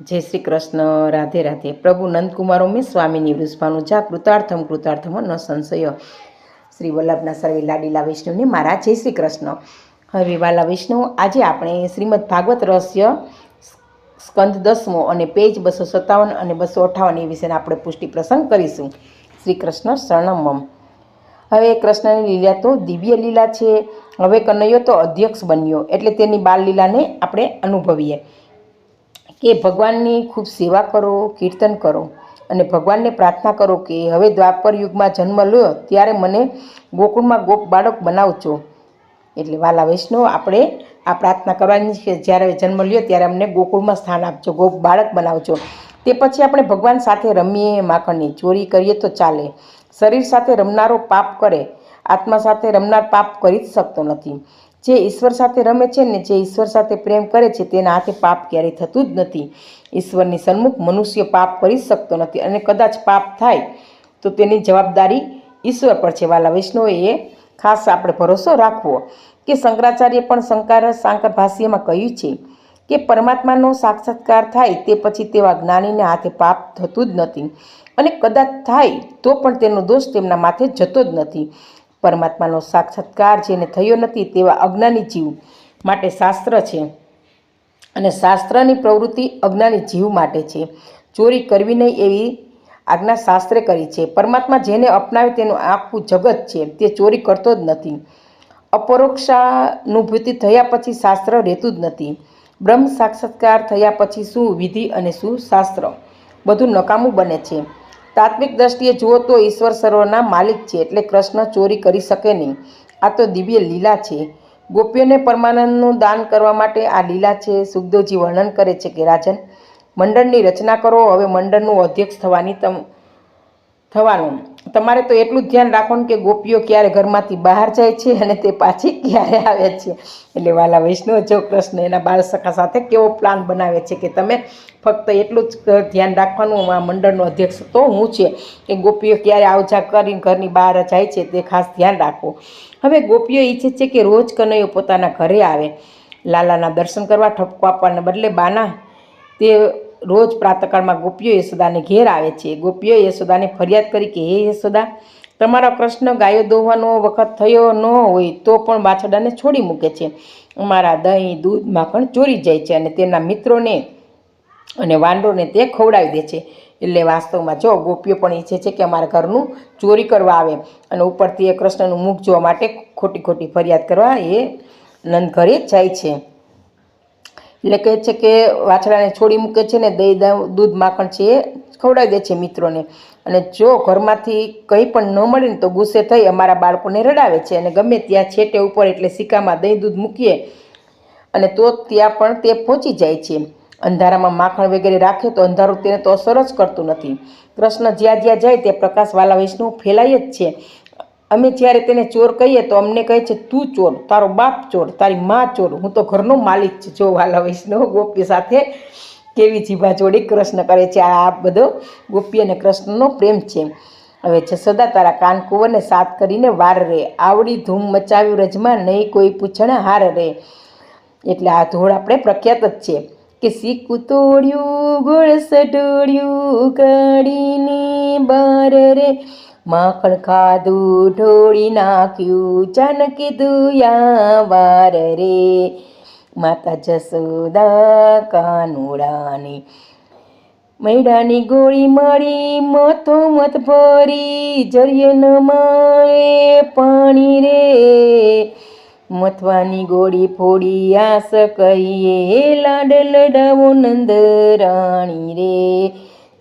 જય શ્રી કૃષ્ણ, રાધે રાધે. પ્રભુ નંદકુમારો મેં સ્વામીની વૃષભાનું જા કૃતાર્થમ કૃતાર્થમ ન સંશય. શ્રી વલ્લભના સર્વે લાડીલા વૈષ્ણવને મારા જય શ્રી કૃષ્ણ. હવે વાલા વિષ્ણુ આજે આપણે શ્રીમદ ભાગવત રહસ્ય સ્કંદ દસમો અને પેજ બસો સત્તાવન અને બસો અઠાવન એ વિશેના આપણે પુષ્ટિ પ્રસંગ કરીશું. શ્રી કૃષ્ણ શરણમમ. હવે કૃષ્ણની લીલા તો દિવ્ય લીલા છે. હવે કનૈયો તો અધ્યક્ષ બન્યો. એટલે તેની બાલ લીલાને આપણે અનુભવીએ. કે ભગવાનની ખૂબ સેવા કરો, કીર્તન કરો અને ભગવાનને પ્રાર્થના કરો કે હવે દ્વાપર યુગમાં જન્મ લ્યો, ત્યારે મને ગોકુળમાં ગોપ બાળક બનાવજો. એટલે વાલા વૈષ્ણવ, આપણે આ પ્રાર્થના કરવાની છે, જ્યારે જન્મ લ્યો, ત્યારે અમને ગોકુળમાં સ્થાન આપજો, ગોપ બાળક બનાવજો. તે પછી આપણે ભગવાન સાથે રમીએ, માખણની ચોરી કરીએ તો ચાલે. શરીર સાથે રમનારો પાપ કરે, આત્મા સાથે રમનાર પાપ કરી જ શકતો નથી. જે ઈશ્વર સાથે રમે છે ને જે ઈશ્વર સાથે પ્રેમ કરે છે, તેના હાથે પાપ ક્યારેય થતું જ નથી. ઈશ્વરની સન્મુખ મનુષ્ય પાપ કરી શકતો નથી અને કદાચ પાપ થાય તો તેની જવાબદારી ઈશ્વર પર છે. વાલા વૈષ્ણવએ ખાસ આપણે ભરોસો રાખવો કે શંકરાચાર્ય પણ શંકર શાંકર ભાષ્યમાં કહ્યું છે કે પરમાત્માનો સાક્ષાત્કાર થાય તે પછી તેવા જ્ઞાનીને હાથે પાપ થતું જ નથી અને કદાચ થાય તો પણ તેનો દોષ તેમના માથે જતો જ નથી. પરમાત્માનો સાક્ષાત્કાર જેને થયો નથી તેવા અજ્ઞાની જીવ માટે શાસ્ત્ર છે. અને શાસ્ત્રની પ્રવૃત્તિ અજ્ઞાની જીવ માટે છે. ચોરી કરવી નહીં એવી આજ્ઞા શાસ્ત્રે કરી છે. પરમાત્મા જેને અપનાવે તેનું આખું જગત છે તે ચોરી કરતો જ નથી. અપરોક્ષાનુભૂતિ થયા પછી શાસ્ત્ર રહેતું જ નથી. બ્રહ્મ સાક્ષાત્કાર થયા પછી શું વિધિ અને શું શાસ્ત્ર? બધું નકામું બને છે. તાત્વિક દ્રષ્ટિએ જુઓ તો ઈશ્વર સર્વના માલિક છે એટલે કૃષ્ણ ચોરી કરી શકે નહીં. આ તો દિવ્ય લીલા છે. ગોપીઓને પરમાનંદનું દાન કરવા માટે આ લીલા છે. સુખદેવજી વર્ણન કરે છે કે, રાજન, મંડળની રચના કરો. હવે મંડળનું અધ્યક્ષ થવાની તમ, થવાનું. તમારે તો એટલું જ ધ્યાન રાખવાનું કે ગોપીઓ ક્યારે ઘરમાંથી બહાર જાય છે અને તે પાછી ક્યારે આવે છે. એટલે વાલા વૈષ્ણવ જો કૃષ્ણ એના બાળ સખા સાથે કેવો પ્લાન બનાવે છે કે તમે ફક્ત એટલું જ ધ્યાન રાખવાનું આ મંડળનો અધ્યક્ષ તો હું છે. કે ગોપીઓ ક્યારે આવજા કરીને ઘરની બહાર જાય છે તે ખાસ ધ્યાન રાખવું હવે ગોપીઓ ઈચ્છે છે કે રોજ કનૈયો પોતાના ઘરે આવે. લાલાના દર્શન કરવા ઠપકો આપવાને બદલે બાના તે રોજ પ્રાતકાળમાં ગોપીઓ યશોદાને ઘેર આવે છે. ગોપીઓ યશોદાને ફરિયાદ કરી કે, હે યશોદા, તમારા કૃષ્ણ ગાયો દોવાનો વખત થયો ન હોય તો પણ બાછડાને છોડી મૂકે છે. અમારા દહીં દૂધ માખણ ચોરી જાય છે અને તેના મિત્રોને અને વાંડોને તે ખવડાવી દે છે. એટલે વાસ્તવમાં જો ગોપીઓ પણ ઈચ્છે છે કે અમારા ઘરનું ચોરી કરવા આવે અને ઉપરથી એ કૃષ્ણનું મુખ જોવા માટે ખોટી ખોટી ફરિયાદ કરવા, એ નંદ ઘરે જાય છે. એટલે કહે છે કે વાછડાને છોડી મૂકે છે ને દહીં દૂધ, માખણ છે એ ખવડાવી દે છે મિત્રોને. અને જો ઘરમાંથી કંઈ પણ ન મળે ને તો ગુસ્સે થઈ અમારા બાળકોને રડાવે છે. અને ગમે ત્યાં છેટે ઉપર એટલે સિક્કામાં દહીં, દૂધ મૂકીએ અને તો ત્યાં પણ તે પહોંચી જાય છે. અંધારામાં માખણ વગેરે રાખે તો અંધારું તેને તો અસર જ કરતું નથી. કૃષ્ણ જ્યાં જ્યાં જાય તે પ્રકાશવાલા વૈષ્ણવ ફેલાય જ છે. અમે જ્યારે તેને ચોર કહીએ તો અમને કહે છે, તું ચોર, તારો બાપ ચોર, તારી મા ચોર. હું તો ઘરનો માલિક છું, જો વાલા વૈષ્ણવ ગોપી સાથે કેવી જીભા જોડી કૃષ્ણ કરે છે. આ બધો ગોપી અને કૃષ્ણનો પ્રેમ છે. હવે છે, સદા તારા કાનકુવરને સાથ કરીને વાર રે. આવડી ધૂમ મચાવ્યું રજમાં નહીં કોઈ પૂછણ હાર રે. એટલે આ ધોળ આપણે પ્રખ્યાત જ છે કે શીકું તોડ્યું, ગોળ સટોડ્યું કાઢીને બાર રે. માખણ ખાધું, ઢોળી નાખ્યું જાનકી દુયા વાર રે. માતા જસોદા કાનુડાની મૈડાની ગોળી મારી, મથો મત ભરી જરિય ન મારે પાણી રે. મથવાની ગોળી ફોડી, આસ કહીએ, લાડ લડાવો નંદ રાણી રે.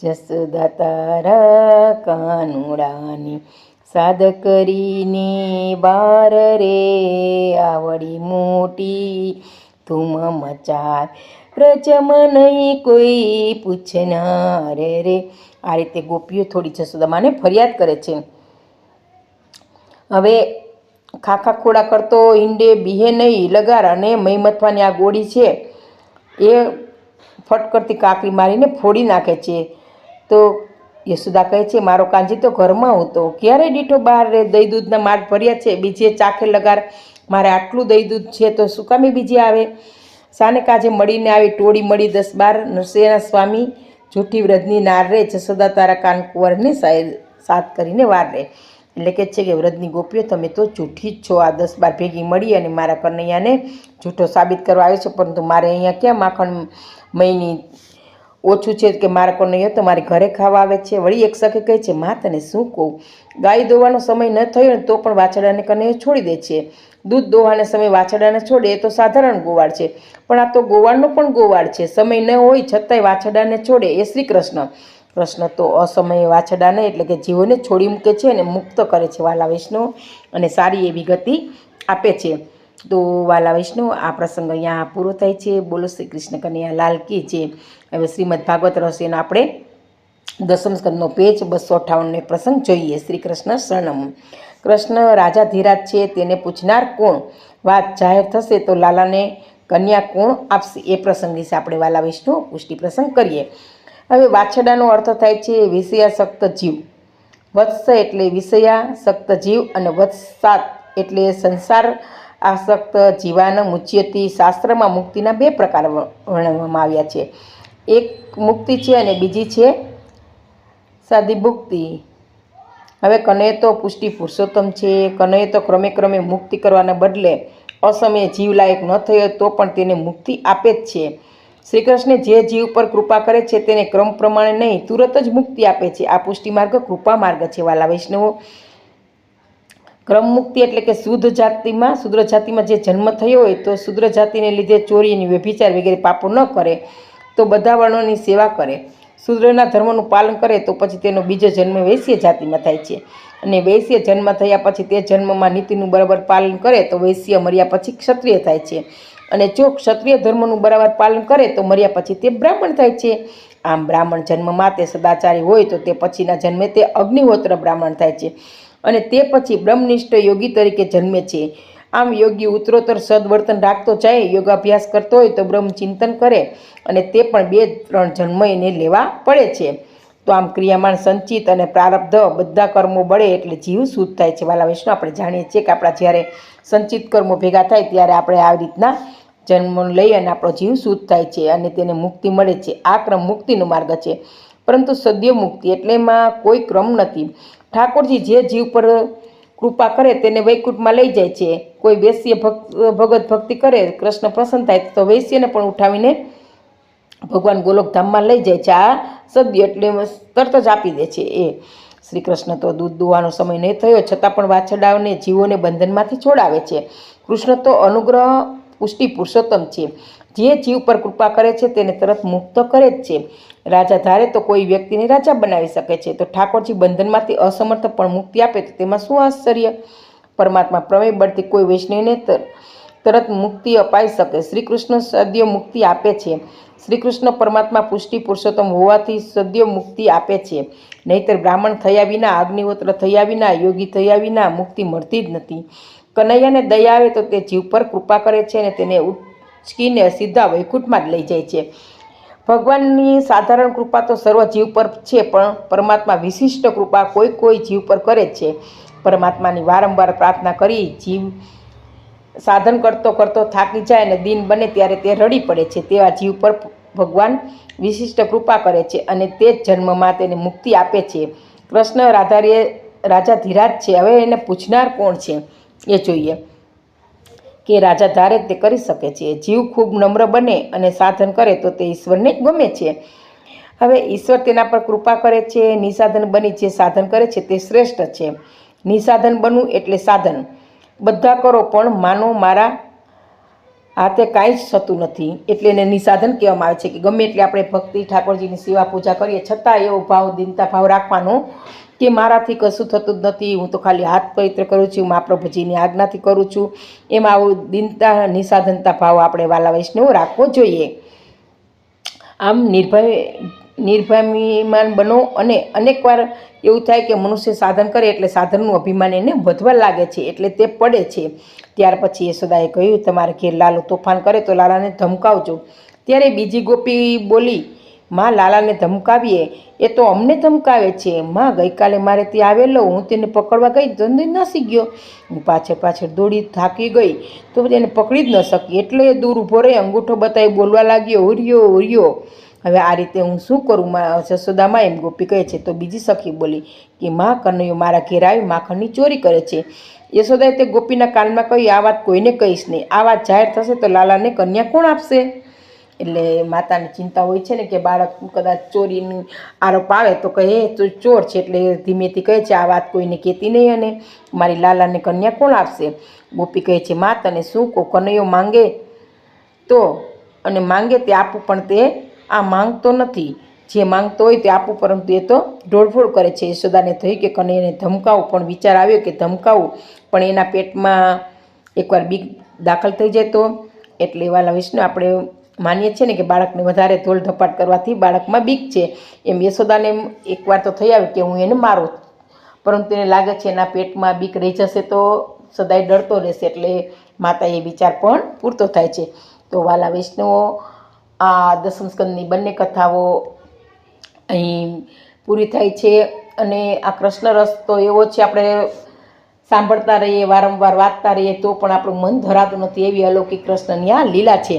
જસોદા તારા કાનુડાની સાદ કરીને બાર રે આવડી મોટી. ધૂમ મચાર રજમાં નહીં કોઈ પૂછનાર રે. આ રીતે ગોપીઓ થોડી જસોદામાને ફરિયાદ કરે છે. હવે ખાખા ખોડા કરતો ઈંડે બીહે નહીં, લગાર અને મથવાની આ ગોળી છે એ ફટકરતી કાકરી મારીને ફોડી નાખે છે. તો યશોદા કહે છે, મારો કાંજી તો ઘરમાં હતો. ક્યારે દીઠો બહાર દહીં દૂધના માર્ગ ભર્યા છે? બીજે ચાખે લગાર. મારે આટલું દહીં દૂધ છે તો શું કામે બીજી આવે? સાને કાજે મળીને આવી ટોળી મળી દસ બાર. નરસિંહના સ્વામી જૂઠી વ્રજની નાર રે. જસોદા તારા કાન કુંવરને સાય- સાથ કરીને વાર રે. એટલે કે છે કે, વ્રજની ગોપીઓ, તમે તો જૂઠી જ છો. આ દસ બાર ભેગી મળી અને મારા કનૈયાને જૂઠો સાબિત કરવા આવ્યો છે. પરંતુ મારે અહીંયા ક્યાં માખણ મહીની ઓછું છે કે મારા નહીં તો મારે ઘરે ખાવા આવે છે. વળી એક સખે કહે છે મા તને શું કહું? ગાય દોવાનો સમય ન થયો ને તો પણ વાછડાને કનૈયો છોડી દે છે. દૂધ દોવાના સમય વાછડાને છોડે એ તો સાધારણ ગોવાળ છે. પણ આ તો ગોવાળનો પણ ગોવાળ છે. સમય ન હોય છતાંય વાછડાને છોડે એ શ્રી કૃષ્ણ કૃષ્ણ તો અસમયે વાછડાને એટલે કે જીવોને છોડી મૂકે છે અને મુક્ત કરે છે વાલા વૈષ્ણવ અને સારી એવી ગતિ આપે છે. તો વાલા વૈષ્ણવ આ પ્રસંગ અહીંયા પૂરો થાય છે. બોલો શ્રી કૃષ્ણ કન્યા લાલ કી જે હવે શ્રીમદ ભાગવત રહસ્યનો આપણે દસમ સ્કંદનો પેજ બસો અઠાવનનો પ્રસંગ જોઈએ. શ્રી કૃષ્ણ શરણમ. કૃષ્ણ રાજા ધીરાજ છે, તેને પૂછનાર કોણ? વાત જાહેર થશે તો લાલાને કન્યા કોણ આપશે? એ પ્રસંગ વિશે આપણે વાલા વિષ્ણુ પુષ્ટિ પ્રસંગ કરીએ. હવે વાછડાનો અર્થ થાય છે વિષયાસક્ત જીવ. વત્સ એટલે વિષયાસક્ત જીવ અને વત્સાત એટલે સંસાર આસક્ત જીવાન મુચ્યતી શાસ્ત્રમાં મુક્તિના બે પ્રકાર વર્ણ- વર્ણવવામાં આવ્યા છે. એક મુક્તિ છે અને બીજી છે સાદી મુક્તિ હવે કનૈ તો પુષ્ટિ પુરુષોત્તમ છે. કનૈ તો ક્રમે ક્રમે મુક્તિ કરવાના બદલે અસમયે જીવલાયક ન થયો તો પણ તેને મુક્તિ આપે જ છે. શ્રી કૃષ્ણ જે જીવ પર કૃપા કરે છે તેને ક્રમ પ્રમાણે નહીં, તુરત જ મુક્તિ આપે છે. આ પુષ્ટિ માર્ગ કૃપા માર્ગ છે. વાલા વૈષ્ણવો ક્રમ મુક્તિ એટલે કે શુદ્ધ જાતિમાં, શુદ્ર જાતિમાં જે જન્મ થયો હોય તો શુદ્ર જાતિને લીધે ચોરીની વ્યભિચાર વગેરે પાપો ન કરે, તો બધા વર્ણોની સેવા કરે. શુદ્રના ધર્મનું પાલન કરે તો પછી તેનો બીજો જન્મ વૈશ્ય જાતિમાં થાય છે. અને વૈશ્ય જન્મ થયા પછી તે જન્મમાં નીતિનું બરાબર પાલન કરે તો વૈશ્ય મર્યા પછી ક્ષત્રિય થાય છે. અને જો ક્ષત્રિય ધર્મનું બરાબર પાલન કરે તો મર્યા પછી તે બ્રાહ્મણ થાય છે. આમ બ્રાહ્મણ જન્મમાં તે સદાચારી હોય તો તે પછીના જન્મે તે અગ્નિહોત્ર બ્રાહ્મણ થાય છે. અને તે પછી બ્રહ્મનિષ્ઠ યોગી તરીકે જન્મે છે. આમ યોગી ઉત્તરોત્તર સદવર્તન રાખતો જાય, યોગાભ્યાસ કરતો હોય તો બ્રહ્મ ચિંતન કરે અને તે પણ બે ત્રણ જન્મ એને લેવા પડે છે. તો આમ ક્રિયામાન સંચિત અને પ્રારબ્ધ બધા કર્મો બળે એટલે જીવ શુદ્ધ થાય છે. વાલા વૈષ્ણવ, આપણે જાણીએ છીએ કે આપણા જ્યારે સંચિત કર્મો ભેગા થાય ત્યારે આપણે આવી રીતના જન્મ લઈ અને આપણો જીવ શુદ્ધ થાય છે અને તેને મુક્તિ મળે છે. આ ક્રમ મુક્તિનો માર્ગ છે. પરંતુ સદ્ય મુક્તિ એટલે એમાં કોઈ ક્રમ નથી. ઠાકોરજી જે જીવ પર કૃપા કરે તેને વૈકુંઠમાં લઈ જાય છે. કોઈ વૈશ્ય ભક્ત ભગત ભક્તિ કરે, કૃષ્ણ પ્રસન્ન થાય તો વૈશ્યને પણ ઉઠાવીને ભગવાન ગોલોકધામમાં લઈ જાય છે. આ સદ્ય એટલે તરત જ આપી દે છે એ. શ્રી કૃષ્ણ તો દૂધ દુવાનો સમય નહીં થયો, છતાં પણ વાછડાઓને જીવોને બંધનમાંથી છોડાવે છે. કૃષ્ણ તો અનુગ્રહ પુષ્ટિ પુરુષોત્તમ છે. જે જીવ પર કૃપા કરે છે તેને તરત મુક્ત કરે જ છે. રાજા ધારે તો કોઈ વ્યક્તિને રાજા બનાવી શકે છે. તો ઠાકોરજી બંધનમાંથી અસમર્થ પણ મુક્તિ આપે તો તેમાં શું આશ્ચર્ય? પરમાત્મા પ્રમેય બળથી કોઈ વૈષ્ણવને તરત મુક્તિ અપાઈ શકે. શ્રી કૃષ્ણ સદ્ય મુક્તિ આપે છે. શ્રી કૃષ્ણ પરમાત્મા પુષ્ટિ પુરુષોત્તમ હોવાથી સદ્ય મુક્તિ આપે છે. નહીતર બ્રાહ્મણ થયા વિના, અગ્નિહોત્ર થયા વિના, યોગી થયા વિના મુક્તિ મળતી જ નથી. કનૈયાને દયા આવે તો તે જીવ પર કૃપા કરે છે અને તેને ઉચકીને સીધા વૈકુંઠમાં જ લઈ જાય છે. ભગવાનની સાધારણ કૃપા તો સર્વ જીવ પર છે, પણ પરમાત્મા વિશિષ્ટ કૃપા કોઈ કોઈ જીવ પર કરે છે. પરમાત્માની વારંવાર પ્રાર્થના કરી જીવ સાધન કરતો કરતો થાકી જાય અને દિન બને ત્યારે તે રડી પડે છે. તેવા જીવ પર ભગવાન વિશિષ્ટ કૃપા કરે છે અને તે જ જન્મમાં તેને મુક્તિ આપે છે. કૃષ્ણ રાધારીએ રાજા ધીરાજ છે. હવે એને પૂછનાર કોણ છે? એ જોઈએ. કે રાજા ધારે તે કરી શકે છે. જીવ ખૂબ નમ્ર બને અને સાધન કરે તો તે ઈશ્વરને ગમે છે. હવે ઈશ્વર તેના પર કૃપા કરે છે, નિસાધન બની જે સાધન કરે છે તે શ્રેષ્ઠ છે. નિસાધન બનવું એટલે સાધન. બધા કરો, પણ માનો મારા હાથે કાંઈ જ થતું નથી. એટલે એને નિસાધન કહેવામાં આવે છે કે ગમે એટલે આપણે ભક્તિ ઠાકોરજીની સેવા પૂજા કરીએ, છતાં એવો ભાવ, દિનતા ભાવ રાખવાનો કે મારાથી કશું થતું જ નથી. હું તો ખાલી હાથ પવિત્ર કરું છું મહાપ્રભુજીની આજ્ઞાથી કરું છું. એમાં આવું દિનતા, નિસાધનતા ભાવ આપણે વાલા વૈષ્ણવ રાખવો જોઈએ. આમ નિર્ભય નિર્ભયમાન બનો અને અનેકવાર એવું થાય કે મનુષ્ય સાધન કરે એટલે સાધનનું અભિમાન એને વધવા લાગે છે, એટલે તે પડે છે. ત્યાર પછી યશોદાએ કહ્યું, તમારે ઘેર લાલો તોફાન કરે તો લાલાને ધમકાવજો. ત્યારે બીજી ગોપી બોલી, માં લાલાને ધમકાવીએ? એ તો અમને ધમકાવે છે. માં, ગઈકાલે મારે ત્યાં આવેલો, હું તેને પકડવા ગઈ તો નસી ગયો. હું પાછળ પાછળ દોડી થાકી ગઈ, તો તેને પકડી જ ન શકી. એટલે દૂર ઊભો રહી અંગૂઠો બતાવી બોલવા લાગ્યો, ઉર્યો ઉર્યો. હવે આ રીતે હું શું કરું? માં જશોદામાં એમ ગોપી કહે છે, તો બીજી સખી બોલી કે માં કનૈયો મારા ઘેર આવી માખણની ચોરી કરે છે. યશોદાએ તે ગોપીના કાનમાં કહ્યું, આ વાત કોઈને કહીશ નહીં. આ વાત જાહેર થશે તો લાલાને કન્યા કોણ આપશે? એટલે માતાને ચિંતા હોય છે ને કે બાળક કદાચ ચોરીની આરોપ આવે તો કહે, "એ તો ચોર છે. એટલે ધીમેથી કહે છે, આ વાત કોઈને કહેતી નહીં અને મારી લાલાને કન્યા કોણ આપશે? ગોપી કહે છે, મા, તને શું કહો? કનૈયો માંગે તો અને માંગે તે આપું, પણ તે આ માંગતો નથી. જે માંગતો હોય તે આપું, પરંતુ એ તો ઢોળફોડ કરે છે. યશોદાને થયું કે કનૈયાને ધમકાવું, પણ વિચાર આવ્યો કે ધમકાવું, પણ એના પેટમાં એકવાર બીક દાખલ થઈ જાય તો? એટલે વાલા વિષ્ણુ, આપણે માનીએ છીએ ને કે બાળકને વધારે ધોલ ધપાટ કરવાથી બાળકમાં બીક છે. એમ યશોદાને એકવાર તો થઈ આવે કે હું એને મારું. પરંતુ એને લાગે છે એના પેટમાં બીક રહી જશે તો સદાય ડરતો રહેશે, એટલે માતા એ વિચાર પણ પૂરતો થાય છે. તો વાલા વૈષ્ણવો આ દસમ સ્કંદની બંને કથાઓ અહીં પૂરી થાય છે અને આ કૃષ્ણ રસ તો એવો છે, આપણે સાંભળતા રહીએ, વારંવાર વાંચતા રહીએ, તો પણ આપણું મન ધરાતું નથી એવી અલૌકિક કૃષ્ણની આ લીલા છે.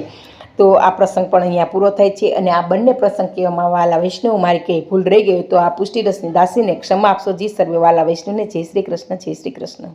તો આ પ્રસંગ પણ અહીંયા પૂરો થાય છે અને આ બંને પ્રસંગ કહેવામાં વાલા વૈષ્ણવ મારી કંઈ ભૂલ રહી ગયું તો આ પુષ્ટિરસની દાસીને ક્ષમા આપશો જી સર્વે, વાલા વૈષ્ણવને જય શ્રી કૃષ્ણ, જય શ્રી કૃષ્ણ.